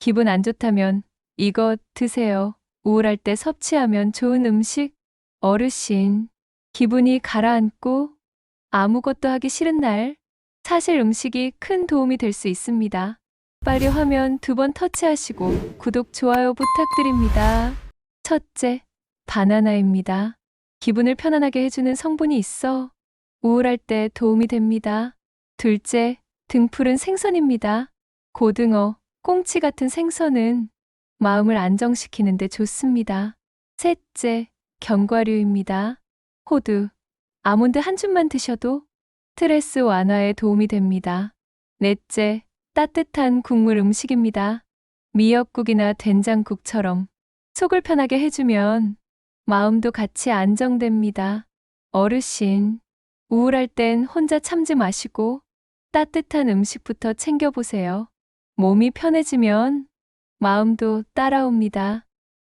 기분 안 좋다면 이것 드세요. 우울할 때 섭취하면 좋은 음식. 어르신. 기분이 가라앉고 아무것도 하기 싫은 날. 사실 음식이 큰 도움이 될 수 있습니다. 빨리 화면 두 번 터치하시고 구독, 좋아요 부탁드립니다. 첫째, 바나나입니다. 기분을 편안하게 해주는 성분이 있어 우울할 때 도움이 됩니다. 둘째, 등푸른 생선입니다. 고등어, 꽁치 같은 생선은 마음을 안정시키는데 좋습니다. 셋째, 견과류입니다. 호두, 아몬드 한 줌만 드셔도 스트레스 완화에 도움이 됩니다. 넷째, 따뜻한 국물 음식입니다. 미역국이나 된장국처럼 속을 편하게 해주면 마음도 같이 안정됩니다. 어르신, 우울할 땐 혼자 참지 마시고 따뜻한 음식부터 챙겨보세요. 몸이 편해지면 마음도 따라옵니다.